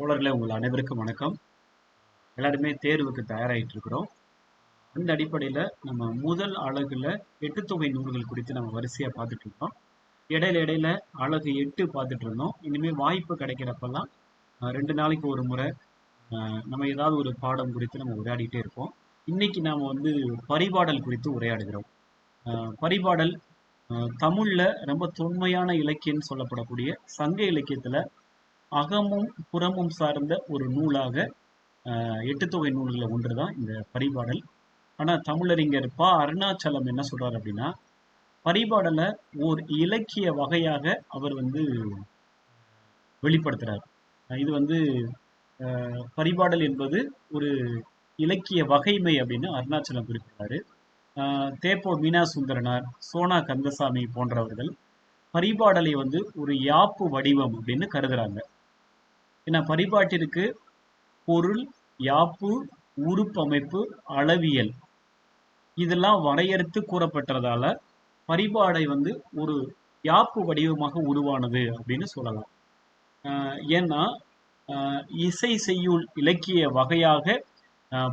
தோழர்களே உங்கள் அனைவருக்கும் வணக்கம். எல்லாருமே தேர்வுக்கு தயாராகிட்டு இருக்கிறோம் அந்த அடிப்படையில் நம்ம முதல் அழகுல தொகை நூல்கள் குறித்து நம்ம வரிசையாக பார்த்துட்டு இருக்கோம் இடையில இடையில அழகு எட்டு பார்த்துட்டு இருந்தோம் இனிமேல் வாய்ப்பு கிடைக்கிறப்பெல்லாம் ரெண்டு நாளைக்கு ஒரு முறை நம்ம ஏதாவது ஒரு பாடம் குறித்து நம்ம உரையாடிட்டே இருப்போம். இன்னைக்கு நாம் வந்து பரிபாடல் குறித்து உரையாடுகிறோம். பரிபாடல் தமிழில் ரொம்ப தொன்மையான இலக்கியம்னு சொல்லப்படக்கூடிய சங்க இலக்கியத்தில் அகமும் புறமும் சார்ந்த ஒரு நூலாக எட்டு எட்டுத்தொகை நூல்களில் ஒன்று தான் இந்த பரிபாடல். ஆனால் தமிழறிஞர் ப. அருணாச்சலம் என்ன சொல்றாரு அப்படின்னா பரிபாடலை ஓர் இலக்கிய வகையாக அவர் வந்து வெளிப்படுத்துறார். இது வந்து பரிபாடல் என்பது ஒரு இலக்கிய வகைமை அப்படின்னு அருணாச்சலம் குறிப்பிட்டாரு தேப்போ மீனா சுந்தரனார் சோனா கந்தசாமி போன்றவர்கள் பரிபாடலை வந்து ஒரு யாப்பு வடிவம் அப்படின்னு கருதுறாங்க. என பரிபாட்டிற்கு பொருள் யாப்பு உறுப்பமைப்பு அளவியல். இதெல்லாம் வரையறுத்து கூறப்பட்டதால பரிபாடை வந்து ஒரு யாப்பு வடிவமாக உருவானது அப்படின்னு சொல்லலாம். ஏன்னா இசை செய்யுள் இலக்கிய வகையாக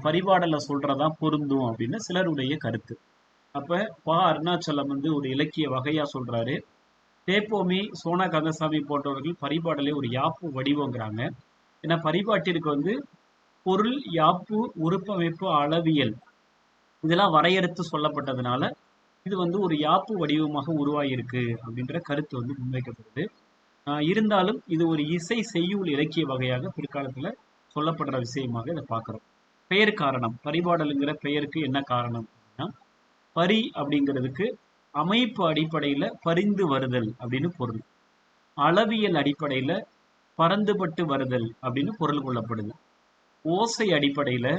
பரிபாடல சொல்றதா பொருந்தும் அப்படின்னு சிலருடைய கருத்து. அப்ப பா. அருணாச்சலம் வந்து ஒரு இலக்கிய வகையா சொல்றாரு. தேப்போமி சோனா கந்தசாமி போன்றவர்கள் பரிபாடலை ஒரு யாப்பு வடிவங்கிறாங்க. ஏன்னா பரிபாட்டிற்கு வந்து பொருள் யாப்பு உறுப்பமைப்பு அளவியல் இதெல்லாம் வரையறுத்து சொல்லப்பட்டதுனால இது வந்து ஒரு யாப்பு வடிவமாக உருவாகியிருக்கு அப்படின்ற கருத்து வந்து முன்வைக்கப்படுது. இருந்தாலும் இது ஒரு இசை செய்யுள் இலக்கிய வகையாக பிற்காலத்தில் சொல்லப்படுற விஷயமாக இதை பார்க்குறோம். பெயர் காரணம் பரிபாடலுங்கிற பெயருக்கு என்ன காரணம் அப்படின்னா பரி அப்படிங்கிறதுக்கு அமைப்பு அடிப்படையில் பரிந்து வருதல் அப்படின்னு பொருள். அளவியல் அடிப்படையில் பறந்துபட்டு வருதல் அப்படின்னு பொருள் கொள்ளப்படுது. ஓசை அடிப்படையில்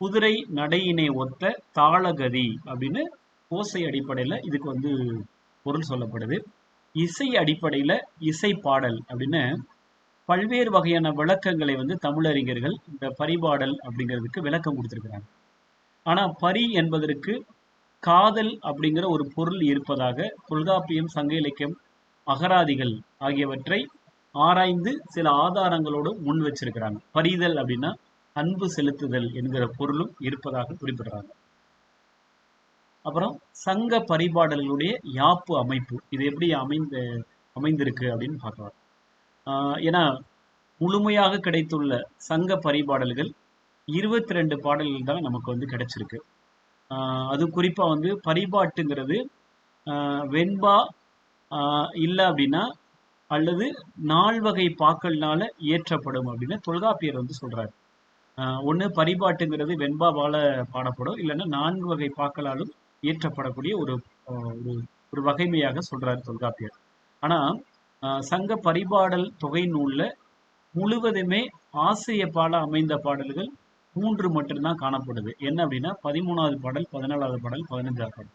குதிரை நடையினை ஒத்த தாளகதி அப்படின்னு ஓசை அடிப்படையில் இதுக்கு வந்து பொருள் சொல்லப்படுது. இசை அடிப்படையில் இசை பாடல் அப்படின்னு பல்வேறு வகையான விளக்கங்களை வந்து தமிழறிஞர்கள் இந்த பரிபாடல் அப்படிங்கிறதுக்கு விளக்கம் கொடுத்துருக்குறாங்க. ஆனால் பரி என்பதற்கு காதல் அப்படிங்கிற ஒரு பொருள் இருப்பதாக தொல்காப்பியம் சங்க இலக்கியம் அகராதிகள் ஆகியவற்றை ஆராய்ந்து சில ஆதாரங்களோடு முன் வச்சிருக்கிறாங்க. பரிதல் அப்படின்னா அன்பு செலுத்துதல் என்கிற பொருளும் இருப்பதாக குறிப்பிடுறாங்க. அப்புறம் சங்க பரிபாடல்களுடைய யாப்பு அமைப்பு இது எப்படி அமைந்த அமைந்திருக்கு அப்படின்னு பார்க்கலாம். ஆஹ் ஏன்னா முழுமையாக கிடைத்துள்ள சங்க பரிபாடல்கள் இருபத்தி ரெண்டு பாடல்கள் தான் நமக்கு வந்து கிடைச்சிருக்கு. அது குறிப்பாக வந்து பரிபாட்டுங்கிறது ஆஹ் வெண்பா ஆஹ் இல்லை அப்படின்னா அல்லது நால்வகை பாக்கள்னால இயற்றப்படும் அப்படின்னு தொல்காப்பியர் வந்து சொல்றாரு. ஒன்று பரிபாட்டுங்கிறது வெண்பாவால் பாடப்படும் இல்லைன்னா நான்கு வகை பாக்களாலும் இயற்றப்படக்கூடிய ஒரு ஒரு ஒரு வகைமையாக சொல்றாரு தொல்காப்பியர். ஆனா ஆஹ் சங்க பரிபாடல் தொகை நூலில் முழுவதுமே ஆசிரிய பாட அமைந்த பாடல்கள் மூன்று மட்டும்தான் காணப்படுது. என்ன அப்படின்னா பதிமூணாவது பாடல் பதினாலாவது பாடல் பதினஞ்சாவது பாடல்.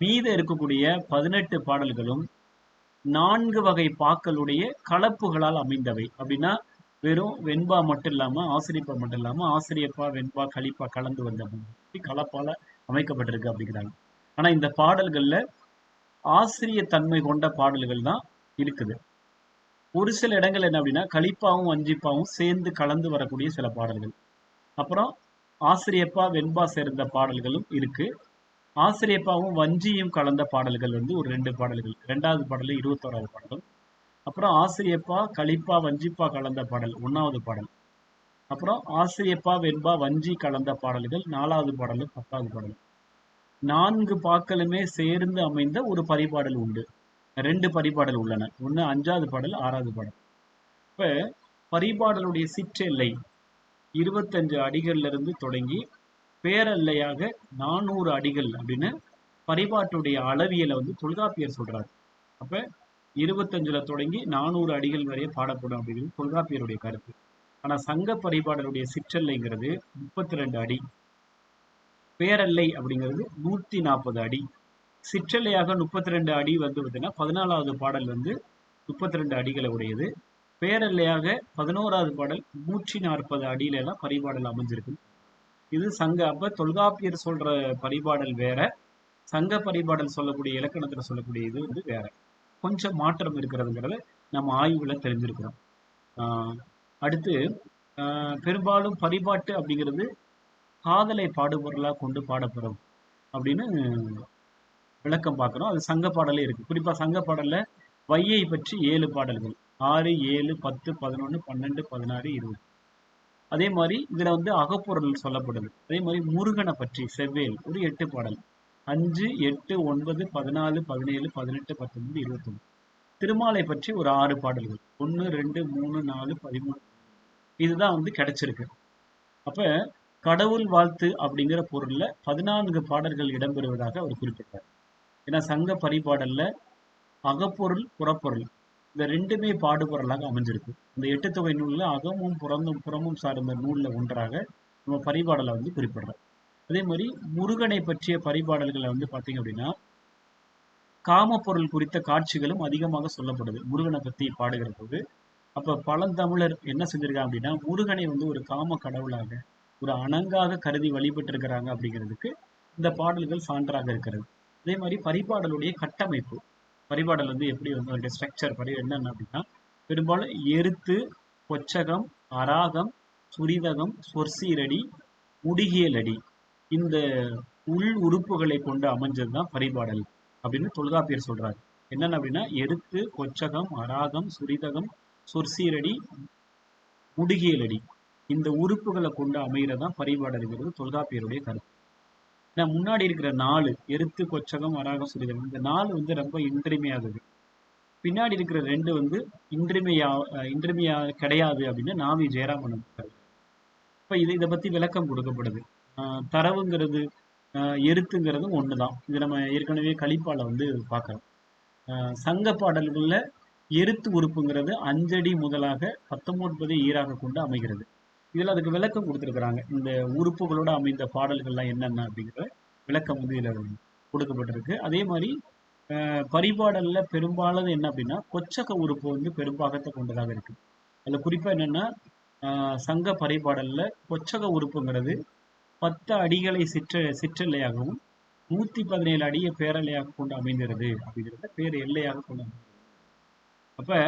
மீத இருக்கக்கூடிய பதினெட்டு பாடல்களும் நான்கு வகை பாக்களுடைய கலப்புகளால் அமைந்தவை. அப்படின்னா வெறும் வெண்பா மட்டும் இல்லாம ஆசிரியப்பா மட்டும் இல்லாம ஆசிரியப்பா வெண்பா களிப்பா கலந்து வந்த கலப்பால அமைக்கப்பட்டிருக்கு அப்படிங்கிறாங்க. ஆனா இந்த பாடல்கள்ல ஆசிரிய தன்மை கொண்ட பாடல்கள் தான் இருக்குது. ஒரு சில இடங்கள் என்ன அப்படின்னா கழிப்பாவும் வஞ்சிப்பாவும் சேர்ந்து கலந்து வரக்கூடிய சில பாடல்கள். அப்புறம் ஆசிரியப்பா வெண்பா சேர்ந்த பாடல்களும் இருக்கு. ஆசிரியப்பாவும் வஞ்சியும் கலந்த பாடல்கள் வந்து ஒரு ரெண்டு பாடல்கள் ரெண்டாவது பாடல் இருபத்தோராவது பாடலும். அப்புறம் ஆசிரியப்பா கலிப்பா வஞ்சிப்பா கலந்த பாடல் ஒன்றாவது பாடல். அப்புறம் ஆசிரியப்பா வெண்பா வஞ்சி கலந்த பாடல்கள் நாலாவது பாடலும் பத்தாவது பாடல் நான்கு பாக்களுமே சேர்ந்து அமைந்த ஒரு பரிபாடல் உண்டு. ரெண்டு பரிபாடல் உள்ளன. ஒன்று அஞ்சாவது பாடல் ஆறாவது பாடல். இப்போ பரிபாடலுடைய சிற்றெல்லை இருபத்தஞ்சு அடிகள்ல இருந்து தொடங்கி பேரல்லையாக நானூறு அடிகள் அப்படின்னு பரிபாட்டுடைய அளவியலை வந்து தொல்காப்பியர் சொல்றாரு. அப்ப இருபத்தஞ்சுல தொடங்கி நானூறு அடிகள் வரைய பாடப்படும் அப்படிங்கிறது தொல்காப்பியருடைய கருத்து. ஆனா சங்க பரிபாடலுடைய சிற்றல்லைங்கிறது முப்பத்தி ரெண்டு அடி. பேரல்லை அப்படிங்கிறது நூத்தி நாற்பது அடி. சிற்றலையாக முப்பத்தி ரெண்டு அடி வந்து பார்த்தீங்கன்னா பதினாலாவது பாடல் வந்து முப்பத்தி ரெண்டு அடிகளை உடையது. பேரல்லையாக பதினோராவது பாடல் நூற்றி நாற்பது அடியில எல்லாம் பரிபாடல் அமைஞ்சிருக்கு. இது சங்க அப்ப தொல்காப்பியர் சொல்ற பரிபாடல் வேற சங்க பரிபாடல் சொல்லக்கூடிய இலக்கணத்துல சொல்லக்கூடிய இது வந்து வேற. கொஞ்சம் மாற்றம் இருக்கிறதுங்கிறத நம்ம ஆய்வுல தெரிஞ்சிருக்கிறோம். அடுத்து பெரும்பாலும் பரிபாட்டு அப்படிங்கிறது காதலை பாடுபொருளா கொண்டு பாடப்படும் அப்படின்னு விளக்கம் பார்க்குறோம். அது சங்க பாடலே இருக்கு. குறிப்பா சங்க பாடல்ல வையை பற்றி ஏழு பாடல்கள். ஆறு ஏழு பத்து பதினொன்று பன்னெண்டு பதினாறு இருபது. அதே மாதிரி இதில் வந்து அகப்பொருள் சொல்லப்படுது. அதே மாதிரி முருகனை பற்றி செவ்வேல் ஒரு எட்டு பாடல். அஞ்சு எட்டு ஒன்பது பதினாலு பதினேழு பதினெட்டு பத்தொன்பது இருபத்தொன்று திருமாலை பற்றி ஒரு ஆறு பாடல்கள். ஒன்று ரெண்டு மூணு நாலு பதிமூணு. இதுதான் வந்து கிடைச்சிருக்கு. அப்போ கடவுள் வாழ்த்து அப்படிங்கிற பொருளில் பதினான்கு பாடல்கள் இடம்பெறுவதாக அவர் குறிப்பிட்டார். ஏன்னா சங்க பரிபாடலில் அகப்பொருள் புறப்பொருள். இந்த ரெண்டுமே பாடுபொருளாக அமைஞ்சிருக்கு. இந்த எட்டு தொகை நூலில் அகமும் புறந்தும் புறமும் சார்ந்த நூலில் ஒன்றாக நம்ம பரிபாடலை வந்து குறிப்பிடுறோம். அதே மாதிரி முருகனை பற்றிய பரிபாடல்களை வந்து பார்த்தீங்க அப்படின்னா காமப்பொருள் குறித்த காட்சிகளும் அதிகமாக சொல்லப்படுது முருகனை பற்றி பாடுகிற போது. அப்போ பழந்தமிழர் என்ன செஞ்சிருக்காங்க அப்படின்னா முருகனை வந்து ஒரு காம கடவுளாக ஒரு அணங்காக கருதி வழிபட்டு இருக்கிறாங்க அப்படிங்கிறதுக்கு இந்த பாடல்கள் சான்றாக இருக்கிறது. அதே மாதிரி பரிபாடலுடைய கட்டமைப்பு. பரிபாடல் வந்து எப்படி வந்து அதோடைய ஸ்ட்ரக்சர் படி என்னென்ன அப்படின்னா பெரும்பாலும் எருத்து கொச்சகம் அராகம் சுரிதகம் சொற்சீரடி முடிகியலடி. இந்த உள் உறுப்புகளை கொண்டு அமைஞ்சது தான் பரிபாடல் அப்படின்னு தொல்காப்பியர் சொல்றாரு. என்னென்ன அப்படின்னா எருத்து கொச்சகம் அராகம் சுரிதகம் சொற்சீரடி முடுகியலடி. இந்த உறுப்புகளை கொண்டு அமைகிறதான் பரிபாடல்ங்கிறது தொல்காப்பியருடைய கருத்து. ஏன்னா முன்னாடி இருக்கிற நாலு எருத்து கொச்சகம் அராகம் சுரிதம் இந்த நாலு வந்து ரொம்ப இன்றிமையாகுது பின்னாடி இருக்கிற ரெண்டு வந்து இன்றிமையா இன்றிமையா கிடையாது அப்படின்னு நாவி ஜெயராமன் இப்போ இது இதை பற்றி விளக்கம் கொடுக்கப்படுது. தரவுங்கிறது எருத்துங்கிறதும் ஒன்று தான் இது நம்ம ஏற்கனவே கழிப்பால வந்து பார்க்குறோம். சங்க பாடல்களில் எருத்து உறுப்புங்கிறது அஞ்சடி முதலாக பத்தொன்பது ஈராக கொண்டு அமைகிறது. இதில் அதுக்கு விளக்கம் கொடுத்துருக்குறாங்க. இந்த உறுப்புகளோடு அமைந்த பாடல்கள்லாம் என்னென்ன அப்படிங்கிற விளக்கம் வந்து இதில் கொடுக்கப்பட்டிருக்கு. அதே மாதிரி பரிபாடலில் பரிபாடல்ல பெரும்பாலும் என்ன அப்படின்னா கொச்சக உறுப்பு வந்து பெரும்பாகத்தை கொண்டதாக இருக்குது அதில் குறிப்பாக என்னென்னா சங்க பரிபாடலில் கொச்சக உறுப்புங்கிறது பத்து அடிகளை சிற்ற சிற்றெல்லையாகவும் நூற்றி பதினேழு அடியை பேரலையாக கொண்டு அமைந்திருது அப்படிங்கிறத பேர் எல்லையாக கொண்டு அமைந்திருது. அப்போ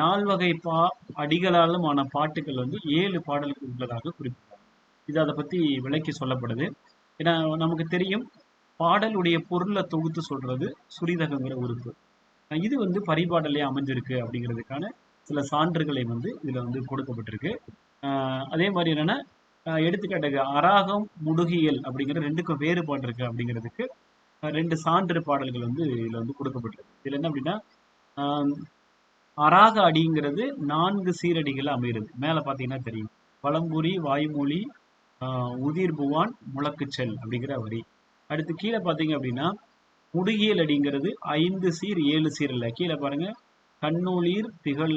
நால்வகை பா அடிகளாலும் ஆன பாட்டுகள் வந்து ஏழு பாடல்கள் உள்ளதாக குறிப்பிட்டாங்க இது அதை பத்தி விளக்கி சொல்லப்படுது. ஏன்னா நமக்கு தெரியும் பாடலுடைய பொருளை தொகுத்து சொல்றது சுரிதகங்கிற உறுப்பு. இது வந்து பரிபாடலே அமைஞ்சிருக்கு அப்படிங்கிறதுக்கான சில சான்றுகளை வந்து இதுல வந்து கொடுக்கப்பட்டிருக்கு. அதே மாதிரி என்னன்னா எடுத்துக்காட்டுக்கு அராகம் முடுகியல் அப்படிங்கிற ரெண்டுக்கும் வேறுபாடு இருக்கு அப்படிங்கிறதுக்கு ரெண்டு சான்று பாடல்கள் வந்து இதுல வந்து கொடுக்கப்பட்டிருக்கு. இதுல என்ன அப்படின்னா அராக அடிங்கிறது நான்கு சீரடிகள் அமைகிறது. மேலே பார்த்தீங்கன்னா தெரியும். பழம்புரி வாய்மொழி உதிர் புவான் முழக்குச்செல் அப்படிங்கிற வரி. அடுத்து கீழே பார்த்தீங்க அப்படின்னா முடுகியல் அடிங்கிறது ஐந்து சீர் ஏழு சீர் இல்லை. கீழே பாருங்க. கண்ணொளிர் திகழ்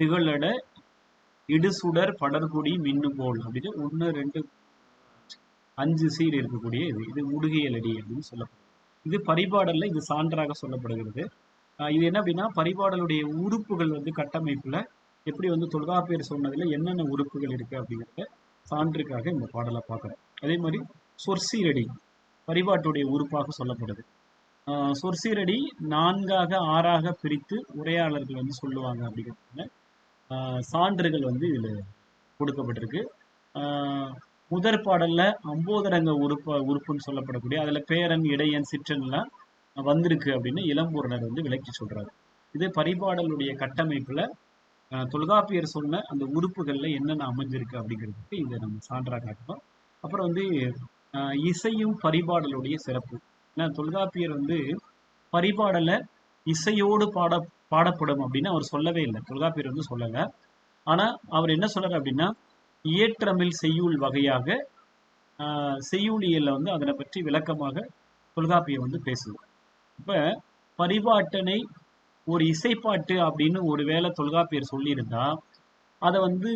திகழட இடுசுடர் படர்குடி மின்னுகோல் அப்படின்னு ஒன்று ரெண்டு அஞ்சு சீர் இருக்கக்கூடிய இது. இது முடுகியல் அடி அப்படின்னு சொல்லப்படுது. இது பரிபாடல்ல இது சான்றாக சொல்லப்படுகிறது. இது என்ன அப்படின்னா பரிபாடலுடைய உறுப்புகள் வந்து கட்டமைப்பில் எப்படி வந்து தொல்காப்பியர் சொன்னதில் என்னென்ன உறுப்புகள் இருக்குது அப்படிங்கிறத சான்றுக்காக இந்த பாடலை பார்க்குறோம் அதே மாதிரி சொற்சீரடி பரிபாட்டுடைய உறுப்பாக சொல்லப்படுது. ஆஹ் சொற்சீரடி நான்காக ஆறாக பிரித்து உரையாளர்கள் வந்து சொல்லுவாங்க அப்படிங்கிறதுல சான்றுகள் வந்து இதில் கொடுக்கப்பட்டிருக்கு. முதற் பாடலில் அம்போதரங்க உறுப்பு உறுப்புன்னு சொல்லப்படக்கூடிய அதில் பேரன் இடையன் சிற்றன்லாம் வந்திருக்கு அப்படின்னு இளம்பூரணர் வந்து விளக்கி சொல்றாரு. இது பரிபாடலுடைய கட்டமைப்புல தொல்காப்பியர் சொன்ன அந்த உறுப்புகள்ல என்னென்ன அமைஞ்சிருக்கு அப்படிங்கிறதுக்கு இதை நம்ம சான்றாக காட்டுறோம். அப்புறம் வந்து இசையும் பரிபாடலுடைய சிறப்பு. ஏன்னா தொல்காப்பியர் வந்து பரிபாடலை இசையோடு பாட பாடப்படும் அப்படின்னு அவர் சொல்லவே இல்லை. தொல்காப்பியர் வந்து சொல்லலை. ஆனால் அவர் என்ன சொல்றாரு அப்படின்னா இயற்றமிழ் செய்யுள் வகையாக ஆஹ் செய்யுளியல்ல வந்து அதனை பற்றி விளக்கமாக தொல்காப்பியம் வந்து பேசுது இப்ப பரிபாட்டனை ஒரு இசைப்பாட்டு அப்படின்னு ஒரு வேளை தொல்காப்பியர் சொல்லியிருந்தா அதை வந்து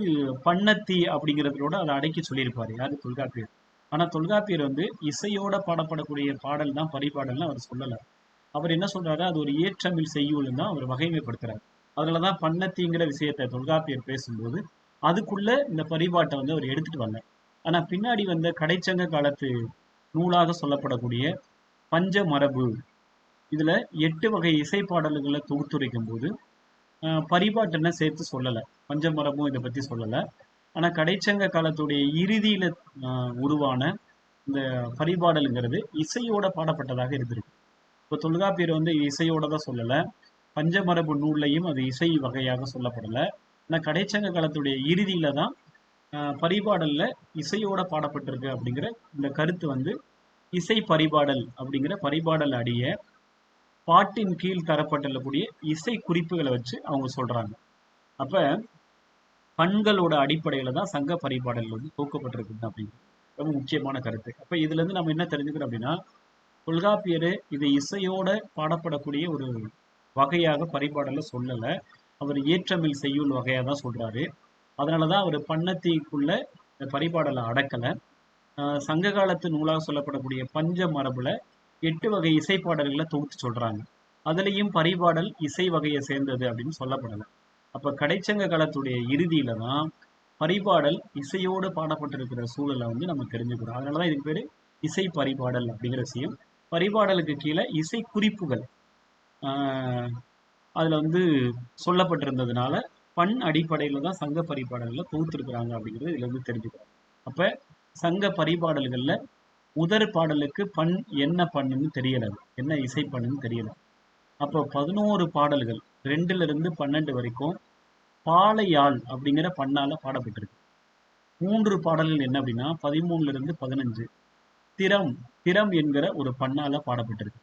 பண்ணத்தி அப்படிங்கிறதோட அதை அடக்கி சொல்லியிருப்பாரு. யாரு? தொல்காப்பியர். ஆனா தொல்காப்பியர் வந்து இசையோட பாடப்படக்கூடிய பாடல் தான் பரிபாடல்னு அவர் சொல்லலை. அவர் என்ன சொல்றாரு? அது ஒரு ஏற்றமிழ் செய்யுள்னு தான் அவர் வகைமைப்படுத்துறாரு. தான் பண்ணத்திங்கிற விஷயத்தை தொல்காப்பியர் பேசும்போது அதுக்குள்ள இந்த பரிபாட்டை வந்து அவர் எடுத்துட்டு வந்தார். ஆனா பின்னாடி வந்த கடைச்சங்க காலத்து நூலாக சொல்லப்படக்கூடிய பஞ்ச மரபு இதில் எட்டு வகை இசை பாடல்களை தொகுத்துரைக்கும் போது பரிபாட்டுன்னு சேர்த்து சொல்லலை. பஞ்சமரமும் இதை பற்றி சொல்லலை. ஆனால் கடைச்சங்க காலத்துடைய இறுதியில் உருவான இந்த பரிபாடலுங்கிறது இசையோட பாடப்பட்டதாக இருந்திருக்கு. இப்போ தொல்காப்பியர் வந்து இசையோட தான் சொல்லலை. பஞ்சமரபு நூல்லையும் அது இசை வகையாக சொல்லப்படலை. ஆனால் கடைச்சங்க காலத்துடைய இறுதியில் தான் பரிபாடலில் இசையோட பாடப்பட்டிருக்கு அப்படிங்கிற இந்த கருத்து வந்து இசை பரிபாடல் அப்படிங்கிற பரிபாடல் அடிய பாட்டின் கீழ் தரப்பட்டுள்ளக்கூடிய இசை குறிப்புகளை வச்சு அவங்க சொல்றாங்க. அப்ப பண்களோட அடிப்படையில தான் சங்க பரிபாடல் வந்து தூக்கப்பட்டிருக்கு அப்படின்னு ரொம்ப முக்கியமான கருத்து. அப்ப இதுல இருந்து நம்ம என்ன தெரிஞ்சுக்கிறோம் அப்படின்னா தொல்காப்பியர் இது இசையோட பாடப்படக்கூடிய ஒரு வகையாக பரிபாடல சொல்லல. அவர் ஏற்றமில் செய்யுள் வகையாக தான் சொல்றாரு. அதனாலதான் அவர் பண்ணத்திக்குள்ள இந்த பரிபாடலை அடக்கலை. சங்க காலத்து நூலாக சொல்லப்படக்கூடிய பஞ்ச மரபுல எட்டு வகை இசைப்பாடல்களை தொகுத்து சொல்றாங்க. அதுலேயும் பரிபாடல் இசை வகையை சேர்ந்தது அப்படின்னு சொல்லப்படலை. அப்போ கடைச்சங்க காலத்துடைய இறுதியில தான் பரிபாடல் இசையோடு பாடப்பட்டிருக்கிற சூழலை வந்து நம்ம தெரிஞ்சுக்கிறோம். அதனாலதான் இதுக்கு பேர் இசை பரிபாடல் அப்படிங்கிற விஷயம். பரிபாடலுக்கு கீழே இசை குறிப்புகள் அதில் வந்து சொல்லப்பட்டிருந்ததுனால பண் அடிப்படையில் தான் சங்க பரிபாடல்களை தொகுத்துருக்குறாங்க அப்படிங்கிறது இதுல இருந்து தெரிஞ்சுக்கிறோம். அப்போ சங்க பரிபாடல்களில் உதறு பாடலுக்கு பண் என்ன பண்ணுன்னு தெரியல. என்ன இசை பண்ணுன்னு தெரியல. அப்போ பதினோரு பாடல்கள் ரெண்டுல இருந்து பன்னெண்டு வரைக்கும் பாலையாள் அப்படிங்கிற பண்ணால பாடப்பட்டிருக்கு. மூன்று பாடல்கள் என்ன அப்படின்னா பதிமூணுல இருந்து பதினஞ்சு திறம் திறம் என்கிற ஒரு பண்ணால பாடப்பட்டிருக்கு.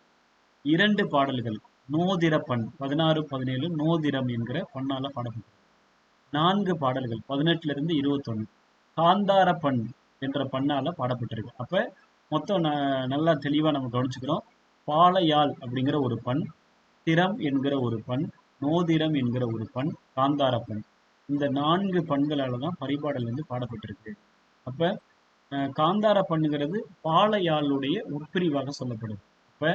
இரண்டு பாடல்கள் நோதிர பண் பதினாறு பதினேழு நோதிரம் என்கிற பண்ணால பாடப்பட்டிருக்கு. நான்கு பாடல்கள் பதினெட்டுல இருந்து இருபத்தொன்னு காந்தார பண் என்ற பண்ணால பாடப்பட்டிருக்கு. அப்ப மொத்தம் ந- நல்லா தெளிவாக நம்ம கவனிச்சுக்கிறோம். பாலையாழ் அப்படிங்கிற ஒரு பண் திறம் என்கிற ஒரு பண் நோதிரம் என்கிற ஒரு பண் காந்தார பண். இந்த நான்கு பண்களால தான் பரிபாடல் வந்து பாடப்பட்டிருக்கு. அப்போ காந்தார பண்ணுங்கிறது பாலையாளுடைய உட்பிரிவாக சொல்லப்படுது. இப்போ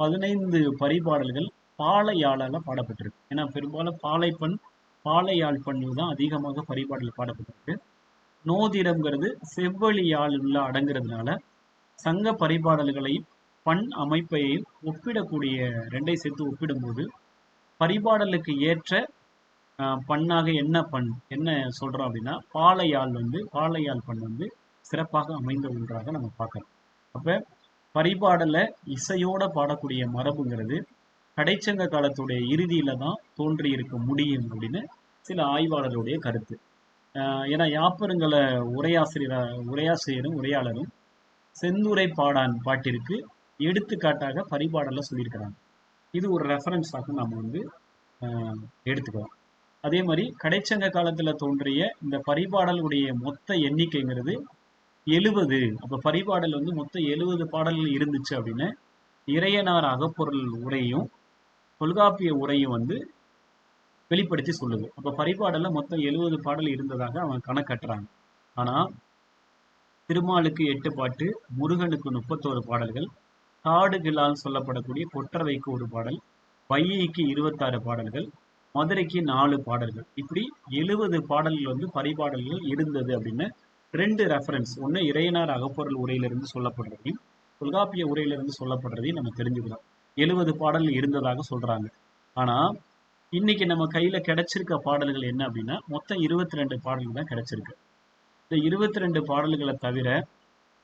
பதினைந்து பரிபாடல்கள் பாலையாளால் பாடப்பட்டிருக்கு. ஏன்னா பெரும்பாலும் பாலைப்பண் பாலையாழ் பண்ணு தான் அதிகமாக பரிபாடல் பாடப்பட்டிருக்கு. நோதிரம்ங்கிறது செவ்வழி யாழுள்ள அடங்குறதுனால சங்க பரிபாடல்களையும் பண் அமைப்பையும் ஒப்பிடக்கூடிய ரெண்டை சேர்த்து ஒப்பிடும்போது பரிபாடலுக்கு ஏற்ற பண்ணாக என்ன பண் என்ன சொல்கிறோம் அப்படின்னா பாலையால் வந்து பாலையால் பண் வந்து சிறப்பாக அமைந்த ஒன்றாக நம்ம பார்க்குறோம். அப்போ பரிபாடலை இசையோட பாடக்கூடிய மரபுங்கிறது கடைச்சங்க காலத்துடைய இறுதியில தான் தோன்றி இருக்க முடியும் அப்படின்னு சில ஆய்வாளருடைய கருத்து. ஏன்னா யாப்பருங்களை உரையாசிரியரா உரையாசிரியரும் உரையாளரும் செந்துரை பாடான் பாட்டிற்கு எடுத்துக்காட்டாக பரிபாடலை சொல்லியிருக்கிறாங்க. இது ஒரு ரெஃபரன்ஸாக நம்ம வந்து எடுத்துக்கலாம். அதே மாதிரி கடைச்சங்க காலத்தில் தோன்றிய இந்த பரிபாடலுடைய மொத்த எண்ணிக்கைங்கிறது எழுபது. அப்போ பரிபாடல் வந்து மொத்தம் எழுபது பாடல்கள் இருந்துச்சு அப்படின்னு இறையனார் அகப்பொருள் உரையும் தொல்காப்பிய உரையும் வந்து வெளிப்படுத்தி சொல்லுது. அப்போ பரிபாடலில் மொத்தம் எழுபது பாடல் இருந்ததாக அவன் கணக்கட்டுறாங்க ஆனால் திருமாலுக்கு எட்டு பாட்டு முருகனுக்கு முப்பத்தோரு பாடல்கள் காடுகளால் சொல்லப்படக்கூடிய கொற்றவைக்கு ஒரு பாடல் வையைக்கு இருபத்தாறு பாடல்கள் மதுரைக்கு நாலு பாடல்கள். இப்படி எழுபது பாடல்கள் வந்து பரிபாடல்கள் இருந்தது அப்படின்னு ரெண்டு ரெஃபரன்ஸ் ஒன்று இறையனார் அகப்பொருள் உரையிலிருந்து சொல்லப்படுறதையும் தொல்காப்பிய உரையிலிருந்து சொல்லப்படுறதையும் நம்ம தெரிஞ்சுக்கலாம் எழுபது பாடல்கள் இருந்ததாக சொல்றாங்க. ஆனா இன்னைக்கு நம்ம கையில கிடைச்சிருக்க பாடல்கள் என்ன அப்படின்னா மொத்தம் இருபத்தி ரெண்டு பாடல்கள் தான் கிடைச்சிருக்கு. இந்த இருபத்தி ரெண்டு பாடல்களை தவிர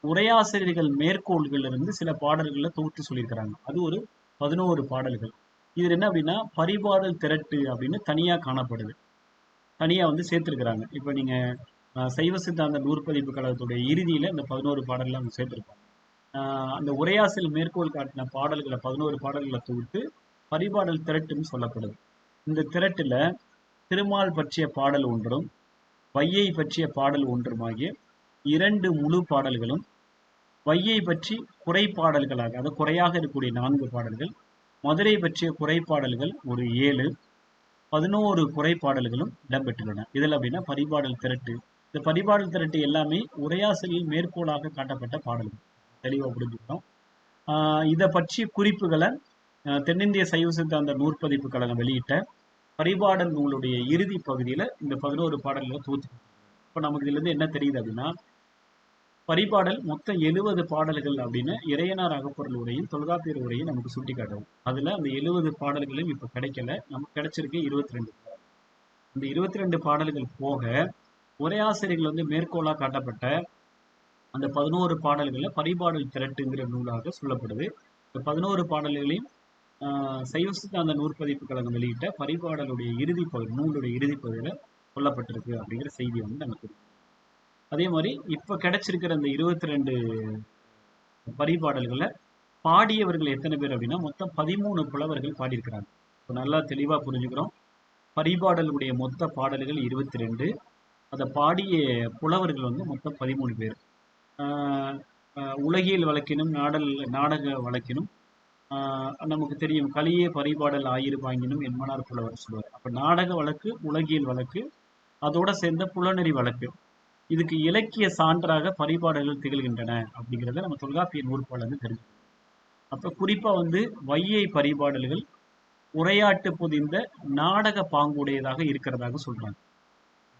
உரையாசிரியர்கள் மேற்கோள்கள் இருந்து சில பாடல்களை தொகுத்து சொல்லியிருக்கிறாங்க. அது ஒரு பதினோரு பாடல்கள். இது என்ன அப்படின்னா பரிபாடல் திரட்டு அப்படின்னு தனியாக காணப்படுது. தனியாக வந்து சேர்த்துருக்குறாங்க. இப்போ நீங்கள் சைவ சித்தாந்த நூற்பதிப்பு கழகத்துடைய இறுதியில் இந்த பதினோரு பாடல்கள் அவங்க சேர்த்துருப்பாங்க. அந்த உரையாசிரியர் மேற்கோள் காட்டின பாடல்களை பதினோரு பாடல்களை தொகுத்து பரிபாடல் திரட்டுன்னு சொல்லப்படுது. இந்த திரட்டில் திருமால் பற்றிய பாடல் ஒன்றும் வையை பற்றிய பாடல் ஒன்றுமாகிய இரண்டு முழு பாடல்களும் வையை பற்றி குறைப்பாடல்களாக அது குறையாக இருக்கக்கூடிய நான்கு பாடல்கள் மதுரை பற்றிய குறைப்பாடல்கள் ஒரு ஏழு பதினோரு குறைப்பாடல்களும் இடம்பெற்றுள்ளன. இதில் அப்படின்னா பரிபாடல் திரட்டு. இந்த பரிபாடல் திரட்டு எல்லாமே உரையாசிரியில் மேற்கோளாக காட்டப்பட்ட பாடல்கள். தெளிவாக புரிஞ்சுக்கிட்டோம். இதை பற்றிய குறிப்புகளை தென்னிந்திய சைவ சித்தாந்த நூற்பதிப்பு கழகம் வெளியிட்ட பரிபாடல் நூலுடைய இறுதி பகுதியில் இந்த பதினோரு பாடல்களை தூத்து இப்போ நமக்கு இதுலேருந்து என்ன தெரியுது அப்படின்னா பரிபாடல் மொத்தம் எழுபது பாடல்கள் அப்படின்னு இறையனார் அகப்பொருள் உரையும் தொல்காப்பியர் உரையும் நமக்கு சுட்டி காட்டுது அதில் அந்த எழுபது பாடல்களும் இப்போ கிடைக்கல. நமக்கு கிடைச்சிருக்கு இருபத்தி ரெண்டு இந்த இருபத்தி ரெண்டு பாடல்கள் போக உரையாசிரியர்கள் வந்து மேற்கோளாக காட்டப்பட்ட அந்த பதினோரு பாடல்களில் பரிபாடல் திரட்டுங்கிற நூலாக சொல்லப்படுது. இந்த பதினோரு பாடல்களையும் சைவ சித்தாந்த நூற்பதிப்பு கழகம் வெளியிட்ட பரிபாடலுடைய இறுதி பகுதி நூலுடைய இறுதி பகுதியில் அப்படிங்கிற செய்தி வந்து நமக்கு அதே மாதிரி இப்போ கிடைச்சிருக்கிற அந்த இருபத்தி ரெண்டு பரிபாடல்களை பாடியவர்கள் எத்தனை பேர் அப்படின்னா மொத்தம் பதிமூணு புலவர்கள் பாடியிருக்கிறாங்க. இப்போ நல்லா தெளிவாக புரிஞ்சுக்கிறோம். பரிபாடலுடைய மொத்த பாடல்கள் இருபத்தி ரெண்டு. அதை பாடிய புலவர்கள் வந்து மொத்தம் பதிமூணு பேர். உலகியல் வழக்கினும் நாடல் நாடக வழக்கினும் நமக்கு தெரியும். கலியே பரிபாடல் ஆயிருப்பாங்கினும் என்மனார் புலவர் சொல்லுவார் அப்ப நாடக வழக்கு உலகியல் வழக்கு அதோட சேர்ந்த புலனறி வழக்கு. இதுக்கு இலக்கிய சான்றாக பரிபாடல்கள் திகழ்கின்றன அப்படிங்கிறத நம்ம தொல்காப்பிய நூற்பால் வந்து தெரிஞ்சு அப்ப குறிப்பா வந்து வையை பரிபாடல்கள் உரையாட்டு புதிந்த நாடக பாங்குடையதாக இருக்கிறதாக சொல்றாங்க.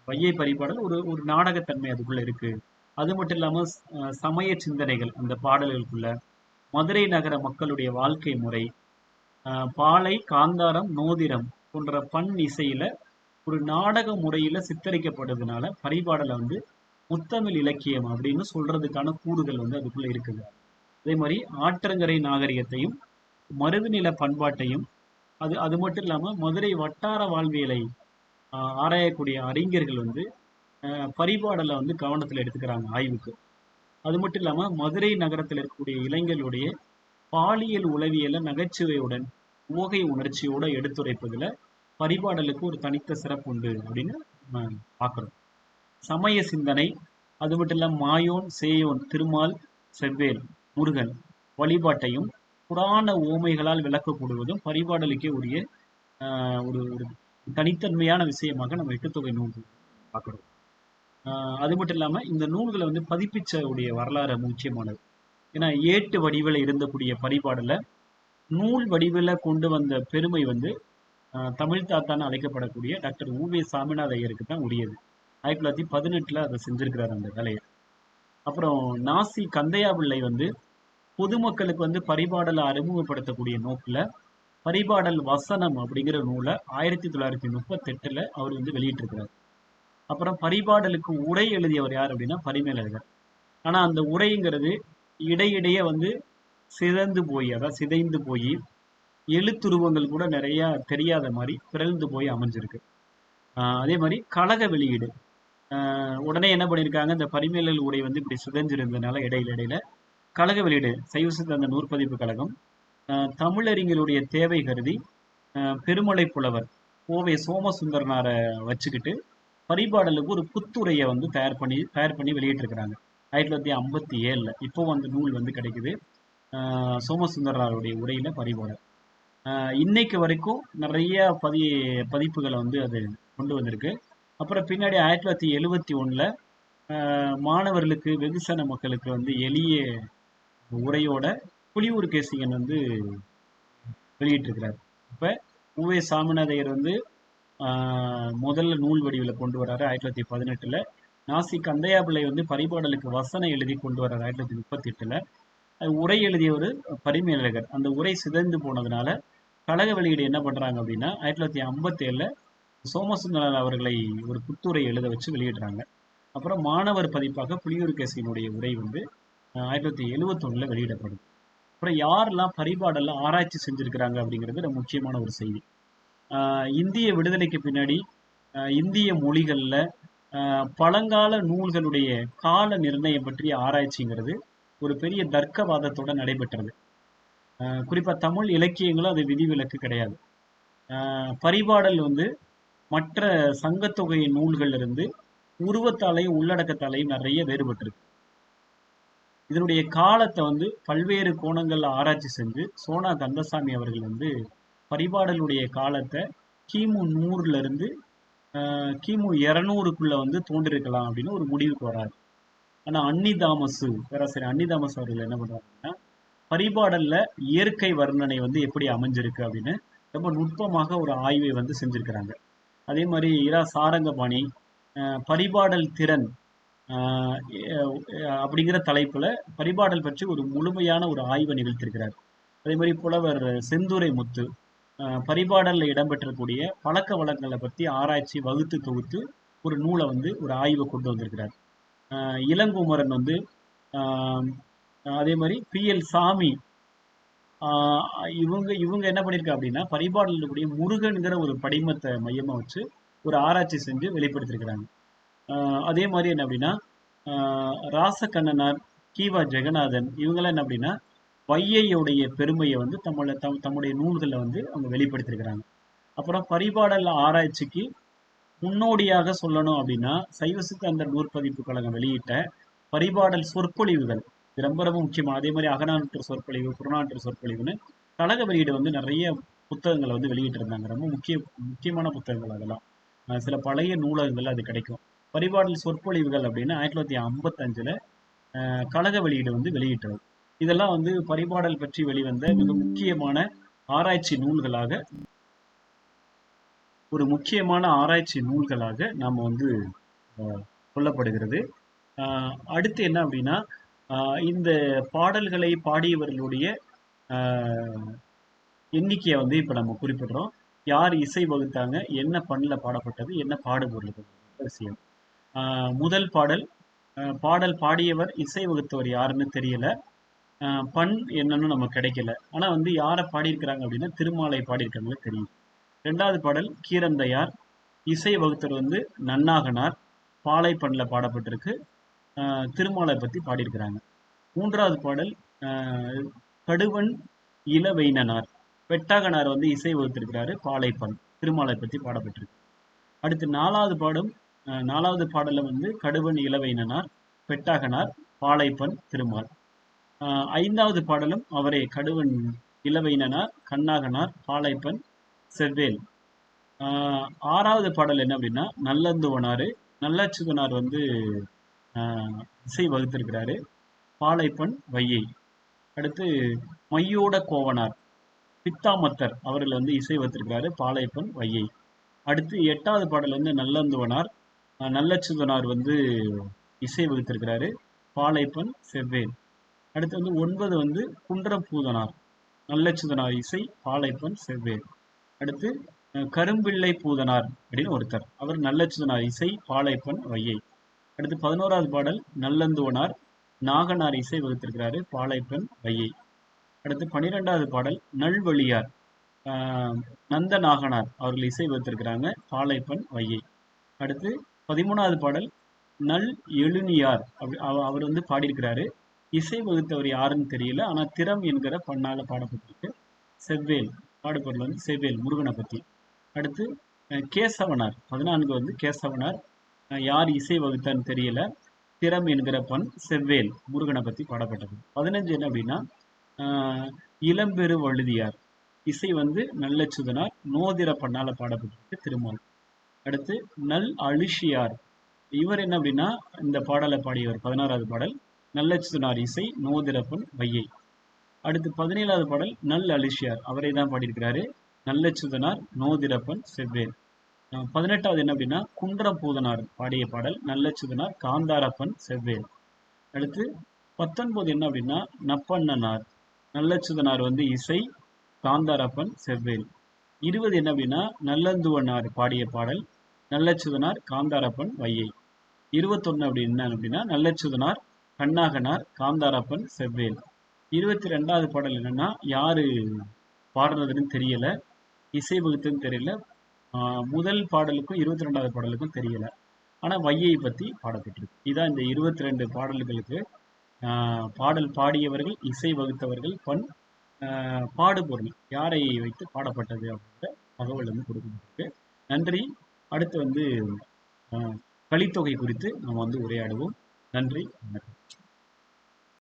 வையை பரிபாடல் ஒரு ஒரு நாடகத்தன்மை அதுக்குள்ள இருக்கு. அது மட்டும் இல்லாம சமய சிந்தனைகள் அந்த பாடல்களுக்குள்ள மதுரை நகர மக்களுடைய வாழ்க்கை முறை பாலை காந்தாரம் நோதிரம் போன்ற பண் இசையில ஒரு நாடக முறையில சித்தரிக்கப்படுறதுனால பரிபாடலை வந்து முத்தமிழ் இலக்கியம் அப்படின்னு சொல்றதுக்கான கூடுதல் வந்து அதுக்குள்ள இருக்குது. அதே மாதிரி ஆற்றங்கரை நாகரிகத்தையும் மருதுநில பண்பாட்டையும் அது அது மட்டும் இல்லாமல் மதுரை வட்டார வாழ்வியலை ஆராயக்கூடிய அறிஞர்கள் வந்து பரிபாடலை வந்து கவனத்தில் எடுத்துக்கிறாங்க ஆய்வுக்கு. அது மட்டும் இல்லாமல் மதுரை நகரத்தில் இருக்கக்கூடிய இளைஞர்களுடைய பாலியல் உளவியலை நகைச்சுவையுடன் ஓகை உணர்ச்சியோட எடுத்துரைப்பதில் பரிபாடலுக்கு ஒரு தனித்த சிறப்பு உண்டு அப்படின்னு நம்ம பார்க்குறோம் சமய சிந்தனை அது மட்டும் இல்லாமல் மாயோன் சேயோன் திருமால் செவ்வேல் முருகன் வழிபாட்டையும் புராண ஓமைகளால் விளக்கப்படுவதும் பரிபாடலுக்கே உரிய ஒரு ஒரு தனித்தன்மையான விஷயமாக நம்ம எட்டுத்தொகை நூல்கள் பார்க்குறோம் அது மட்டும் இல்லாமல் இந்த நூல்களை வந்து பதிப்பிச்ச உடைய வரலாறு முக்கியமானது. ஏன்னா ஏட்டு வடிவில் இருந்தக்கூடிய பரிபாடலை நூல் வடிவில் கொண்டு வந்த பெருமை வந்து தமிழ் தாத்தான்னு அழைக்கப்படக்கூடிய டாக்டர் ஊவே சாமிநாத ஐயருக்கு தான் உரியது. ஆயிரத்தி தொள்ளாயிரத்தி பதினெட்டில் அதை செஞ்சிருக்கிறார் அந்த வேலையை. அப்புறம் நாசி கந்தையா பிள்ளை வந்து பொதுமக்களுக்கு வந்து பரிபாடலை அறிமுகப்படுத்தக்கூடிய நோக்கில் பரிபாடல் வசனம் அப்படிங்கிற நூலை ஆயிரத்தி தொள்ளாயிரத்தி முப்பத்தெட்டில் அவர் வந்து வெளியிட்டிருக்கிறார். அப்புறம் பரிபாடலுக்கு உரை எழுதியவர் யார் அப்படின்னா பரிமேலழகர். ஆனால் அந்த உரைங்கிறது இடையிடையே வந்து சிதந்து போய் அதாவது சிதைந்து போய் எழுத்துருவங்கள் கூட நிறைய தெரியாத மாதிரி பிறழ்ந்து போய் அமைஞ்சிருக்கு. அதே மாதிரி கழக வெளியீடு. உடனே என்ன பண்ணியிருக்காங்க இந்த பரிமேலல் உரை வந்து இப்படி சிதைஞ்சிருந்ததுனால இடையில இடையில கழக வெளியீடு சைவ சித்தாந்த நூற்பதிப்பு கழகம் தமிழறிஞருடைய தேவை கருதி பெருமலை புலவர் கோவை சோமசுந்தரனாரை வச்சுக்கிட்டு பரிபாடலுக்கு ஒரு புத்துரையை வந்து தயார் பண்ணி தயார் பண்ணி வெளியிட்டிருக்கிறாங்க. ஆயிரத்தி தொள்ளாயிரத்தி ஐம்பத்தி ஏழில். இப்போ அந்த நூல் வந்து கிடைக்குது. ஆஹ் உரையில் பரிபாடல். இன்னைக்கு வரைக்கும் நிறைய பதி பதிப்புகளை வந்து அது கொண்டு வந்திருக்கு. அப்புறம் பின்னாடி ஆயிரத்தி தொள்ளாயிரத்தி எழுவத்தி ஒன்றில் மாணவர்களுக்கு வெகுசன மக்களுக்கு வந்து எளிய உரையோட புலியூர் கேசிங்கன் வந்து வெளியிட்டிருக்கிறார். இப்போ உவே சாமிநாதையர் வந்து முதல்ல நூல் வடிவில் கொண்டு வர்றாரு ஆயிரத்தி தொள்ளாயிரத்தி பதினெட்டில். நாசி கந்தையா பிள்ளை வந்து பரிபாடலுக்கு வசனம் எழுதி கொண்டு வர்றாரு ஆயிரத்தி தொள்ளாயிரத்தி முப்பத்தி எட்டில் அது உரை எழுதிய ஒரு பரிமேலழகர். அந்த உரை சிதைந்து போனதுனால கழக வெளியீடு என்ன பண்ணுறாங்க அப்படின்னா ஆயிரத்தி தொள்ளாயிரத்தி ஐம்பத்தேழில் சோமசுந்தரன் அவர்களை ஒரு புத்துரை எழுத வச்சு வெளியிடுறாங்க. அப்புறம் மாணவர் பதிப்பாக புலியூர்கேசியினுடைய உரை வந்து ஆயிரத்தி தொள்ளாயிரத்தி எழுவத்தொன்னில் வெளியிடப்படுது அப்புறம் யாரெல்லாம் பரிபாடலில் ஆராய்ச்சி செஞ்சுருக்கிறாங்க அப்படிங்கிறது ரொம்ப முக்கியமான ஒரு செய்தி. இந்திய விடுதலைக்கு பின்னாடி இந்திய மொழிகள்ல ஆஹ் பழங்கால நூல்களுடைய கால நிர்ணயம் பற்றிய ஆராய்ச்சிங்கிறது ஒரு பெரிய தர்க்கவாதத்தோட நடைபெற்றது. ஆஹ் குறிப்பா தமிழ் இலக்கியங்களும் அது விதிவிலக்கு கிடையாது. ஆஹ் பரிபாடல் வந்து மற்ற சங்கத்தொகை நூல்கள்ல இருந்து உருவத்தாலையும் உள்ளடக்கத்தாலையும் நிறைய வேறுபட்டிருக்கு. இதனுடைய காலத்தை வந்து பல்வேறு கோணங்கள்ல ஆராய்ச்சி செஞ்சு சோனா கந்தசாமி அவர்கள் வந்து பரிபாடலுடைய காலத்தை கிமு நூறுல இருந்து கிமு இரநூறுக்குள்ளே வந்து தோன்றிருக்கலாம் அப்படின்னு ஒரு முடிவுக்கு வராது ஆனா அன்னி தாமசு பேராசிரியர் அன்னி தாமஸ் அவர்கள் என்ன பண்றாங்கன்னா பரிபாடல்ல இயற்கை வர்ணனை வந்து எப்படி அமைஞ்சிருக்கு அப்படின்னு ரொம்ப நுட்பமாக ஒரு ஆய்வை வந்து செஞ்சிருக்கிறாங்க. அதே மாதிரி இரா சாரங்கபாணி பரிபாடல் திறன் அப்படிங்கிற தலைப்புல பரிபாடல் பற்றி ஒரு முழுமையான ஒரு ஆய்வை நிகழ்த்திருக்கிறார். அதே மாதிரி புலவர் செந்துரை முத்து பரிபாடலில் இடம்பெற்றக்கூடிய பழக்க வழக்கங்களை பற்றி ஆராய்ச்சி வகுத்து தொகுத்து ஒரு நூலை வந்து ஒரு ஆய்வை கொண்டு வந்திருக்கிறார். இளங்குமரன் வந்து அதே மாதிரி பி எல் சாமி இவங்க இவங்க என்ன பண்ணியிருக்காங்க அப்படின்னா பரிபாடலில் இருக்கக்கூடிய முருகனுங்கிற ஒரு படிமத்தை மையமாக வச்சு ஒரு ஆராய்ச்சி செஞ்சு வெளிப்படுத்தியிருக்கிறாங்க. அதே மாதிரி என்ன அப்படின்னா ராசகண்ணனார் கீவா ஜெகநாதன் இவங்கெல்லாம் என்ன அப்படின்னா வையையுடைய பெருமையை வந்து தம்மள தம் தம்முடைய நூல்களில் வந்து அவங்க வெளிப்படுத்தியிருக்கிறாங்க. அப்புறம் பரிபாடல் ஆராய்ச்சிக்கு முன்னோடியாக சொல்லணும் அப்படின்னா சைவ சித்தாந்த நூற்பதிப்பு கழகம் வெளியிட்ட பரிபாடல் சொற்பொழிவுகள். இது ரொம்ப ரொம்ப முக்கியமான அதே மாதிரி அகநானூற்று சொற்பொழிவு புறநானூற்று சொற்பொழிவுன்னு கழக வெளியீடு வந்து நிறைய புத்தகங்களை வந்து வெளியிட்டிருந்தாங்க. ரொம்ப முக்கிய முக்கியமான புத்தகங்கள் அதெல்லாம். சில பழைய நூலகங்கள் அது கிடைக்கும். பரிபாடல் சொற்பொழிவுகள் அப்படின்னு ஆயிரத்தி தொள்ளாயிரத்தி ஐம்பத்தஞ்சில் கழக வெளியீடு வந்து வெளியிட்டது. இதெல்லாம் வந்து பரிபாடல் பற்றி வெளிவந்த மிக முக்கியமான ஆராய்ச்சி நூல்களாக ஒரு முக்கியமான ஆராய்ச்சி நூல்களாக நாம் வந்து கொல்லப்படுகிறது அடுத்து என்ன அப்படின்னா இந்த பாடல்களை பாடியவர்களுடைய எண்ணிக்கையை வந்து இப்போ நம்ம குறிப்பிடுறோம். யார் இசை வகுத்தாங்க என்ன பண்ணில் பாடப்பட்டது என்ன பாடுபொருள் விஷயம். முதல் பாடல் பாடல் பாடியவர் இசை வகுத்தவர் யாருன்னு தெரியல. பண் என்னன்னு நம்ம கிடைக்கல. ஆனா வந்து யாரை பாடியிருக்கிறாங்க அப்படின்னா திருமாலை பாடியிருக்காங்க தெரியும். ரெண்டாவது பாடல் கீரந்தையார். இசை வகுத்தர் வந்து நன்னாகனார். பாலை பண்ணில் பாடப்பட்டிருக்கு. திருமாலை பற்றி பாடியிருக்கிறாங்க. மூன்றாவது பாடல் கடுவன் இளவைனனார். வெட்டாகனார் வந்து இசை வகுத்திருக்கிறாரு பாலைப்பண் திருமாலை பற்றி பாடப்பட்டிருக்கு. அடுத்து நாலாவது பாடும் நாலாவது பாடலில் வந்து கடுவன் இளவைனனார் பெட்டாகனார் பாலைப்பன் திருமால். ஐந்தாவது பாடலும் அவரே கடுவன் இளவையினார் கண்ணாகனார் பாலைப்பன் செவ்வேல். ஆறாவது பாடல் என்ன அப்படின்னா நல்லந்துவனார் நல்லச்சுதனார் வந்து இசை வகுத்திருக்கிறாரு பாலைப்பன் வையை. அடுத்து மையோட கோவனார் பித்தாமத்தர் அவர்கள் வந்து இசை வகுத்திருக்கிறாரு பாலைப்பன் வையை. அடுத்து எட்டாவது பாடல் வந்து நல்லந்துவனார் நல்லச்சுதனார் வந்து இசை வகுத்திருக்கிறாரு பாலைப்பன் செவ்வேல். அடுத்து வந்து ஒன்பது வந்து குன்றம் பூதனார் நல்லச்சுதனார் இசை பாலைப்பன் செவ்வேல். அடுத்து கரும்பிள்ளை பூதனார் அப்படின்னு ஒருத்தர். அவர் நல்லச்சுதனார் இசை பாலைப்பன் வையை. அடுத்து பதினோராவது பாடல் நல்லந்துவனார் நாகனார் இசை வகுத்திருக்கிறாரு பாலைப்பன் வையை. அடுத்து பனிரெண்டாவது பாடல் நல்வழியார் நந்த நாகனார் அவர்கள் இசை வகுத்திருக்கிறாங்க பாலைப்பன் வையை. அடுத்து பதிமூணாவது பாடல் நல் எழுநியார் அப்படி அவர் வந்து பாடியிருக்கிறாரு இசை வகுத்தவர் யாருன்னு தெரியல. ஆனால் திறம் என்கிற பண்ணால் பாடப்பட்டிருக்கு. செவ்வேல் பாடுபொருள் வந்து செவ்வேல் முருகனை பற்றி அடுத்து கேசவனார். பதினான்கு வந்து கேசவனார். யார் இசை வகுத்தான்னு தெரியல. திறம் என்கிற பண் செவ்வேல் முருகனை பற்றி பாடப்பட்டது. பதினஞ்சு என்ன அப்படின்னா இளம்பெரு வழுதியார். இசை வந்து நல்லச்சுதனார். நோதிர பண்ணால் பாடப்பட்டிருக்கு திருமால். அடுத்து நல் அழிஷியார். இவர் என்ன அப்படின்னா இந்த பாடலை பாடியவர். பதினாறாவது பாடல். நல்லச்சுதனார் இசை நோதிரப்பன் வையை. அடுத்து பதினேழாவது பாடல் நல் அலிஷியார். அவரை தான் பாடியிருக்கிறாரு. நல்லச்சுதனார் நோதிரப்பன் செவ்வேல் பதினெட்டாவது என்ன அப்படின்னா குன்றம் பூதனார் பாடிய பாடல் நல்லச்சுதனார் காந்தாரப்பன் செவ்வேல் அடுத்து பத்தொன்பது என்ன அப்படின்னா நப்பண்ணனார். நல்லச்சுதனார் வந்து இசை காந்தாரப்பன் செவ்வேல் இருபது என்ன அப்படின்னா நல்லந்துவனார் பாடிய பாடல் நல்லச்சுதனார் காந்தாரப்பன் வையை. இருபத்தொன்னு அப்படி என்ன அப்படின்னா நல்லச்சுதனார் கண்ணாகனார் காந்தாரப்பன் செவ்வேல். இருபத்தி ரெண்டாவது பாடல் என்னன்னா யாரு பாடுறதுன்னு தெரியல இசை வகுத்துன்னு தெரியல முதல் பாடலுக்கும் இருபத்தி ரெண்டாவது பாடலுக்கும் தெரியல. ஆனா வையை பத்தி பாடப்பட்டிருக்கு இதான் இந்த இருபத்தி ரெண்டு பாடல்களுக்கு பாடல் பாடியவர்கள் இசை வகுத்தவர்கள் பண் பாடுபொருள் யாரை வைத்து பாடப்பட்டது அப்படின்ற தகவல் வந்து கொடுக்கப்பட்டிருக்கு. நன்றி. அடுத்து வந்து கலித்தொகை குறித்து நம்ம வந்து உரையாடுவோம். நன்றி. வணக்கம்.